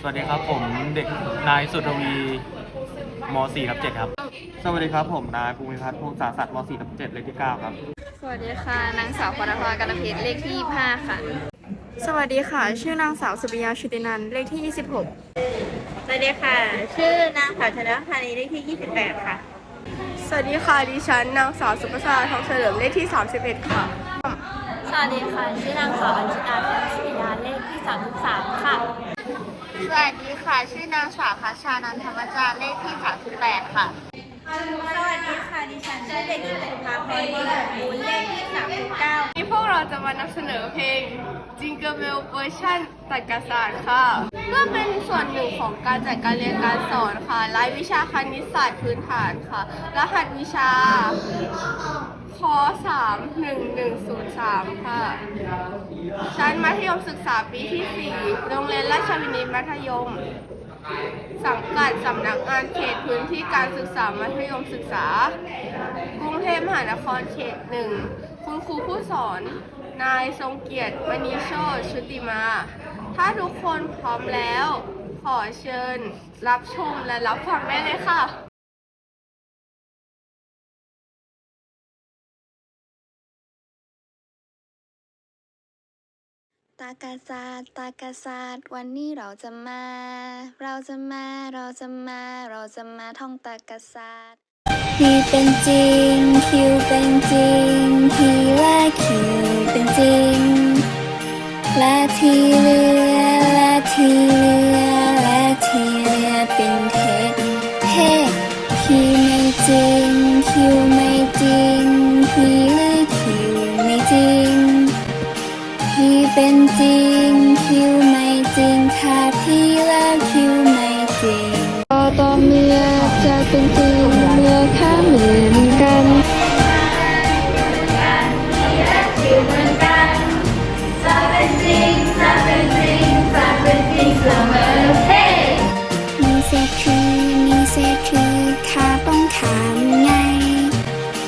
สวัสดีครับผมเด็กนายสุทวีม .4 ทับ7ครับ สวัสดีครับผมนายภูมิพัฒน์พงศาสัตว์ม .4 ทับ7เลขที่9ครับ สวัสดีค่ะนางสาวปรภากรเพชรเลขที่25ค่ะ สวัสดีค่ะ ชื่อนางสาวสุริยาชุตินันท์เลขที่ 26 สวัสดีค่ะ ชื่อนางสาวชนะพานีเลขที่ 28 ค่ะ สวัสดีค่ะดิฉันนางสาวสุภาษาทองเฉลิมเลขที่ 31 ค่ะ สวัสดีค่ะ ชื่อนางสาวอัญชินาแสงสุริยาเลขที่ 33 ค่ะ สวัสดีค่ะ ชื่อนางสาวพัชชานันทธรรมจารย์เลขที่ 38 ค่ะ สวัสดีค่ะ ดิฉันชื่อเด็กหญิงสุภาพรดีมูลเลขที่39นี่พวกเราจะมานำเสนอเพลง Jingle Bell เวอร์ชันตัดกศาสตร์ค่ะเพื่อเป็นส่วนหนึ่งของการจัดการเรียนการสอนค่ะรายวิชาคณิตศาสตร์พื้นฐานค่ะ รหัสวิชา ค31103ค่ะ ชั้นมัธยมศึกษาปีที่4โรงเรียนราชวินิตมัธยม สังกัดสำนักงานเขตพื้นที่การศึกษามัธยมศึกษา กรุงเทพมหานครเขตหนึ่ง คุณครูผู้สอน นายทรงเกียรติมณีโชติชุติมา ถ้าทุกคนพร้อมแล้ว ขอเชิญ รับชมและรับฟังได้เลยค่ะ ตากาศาสตร์ตากาศาสตร์วันนี้เราจะมา เราจะมา เราจะมา เราจะมาท่องตากาศาสตร์พีเป็นจริง คิวเป็นจริงพีและคิวเป็นจริง และทีเหลือและทีเหลือและทีเหลือเป็นเท็จเท็จพีไม่จริง คิวไม่จริงพี เป็นจริง คิวไม่จริงถ้าพี่แล้วคิวไม่จริงก็ต่อเมื่อจะเป็นจริงเมื่อค่าเหมือนกันมีเศษคือมีเศษคือข้าต้องถามไง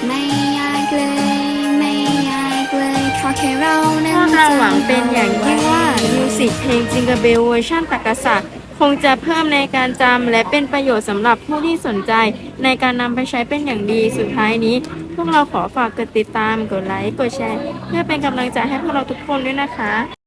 ไม่ยากเลย ไม่ยากเลยขอแค่เรานั้นพวก เราหวังเป็นอย่างยิ่งว่ามิวสิกเพลงจิงก e เบลเวอร์ชันตักกะสะคงจะเพิ่มในการจำและเป็นประโยชน์สำหรับผู้ที่สนใจ ในการนำไปใช้เป็นอย่างดีสุดท้ายนี้ พวกเราขอฝากกดติดตามกดไลค์กดแชร์ เพื่อเป็นกำลังใจให้พวกเราทุกคนด้วยนะคะ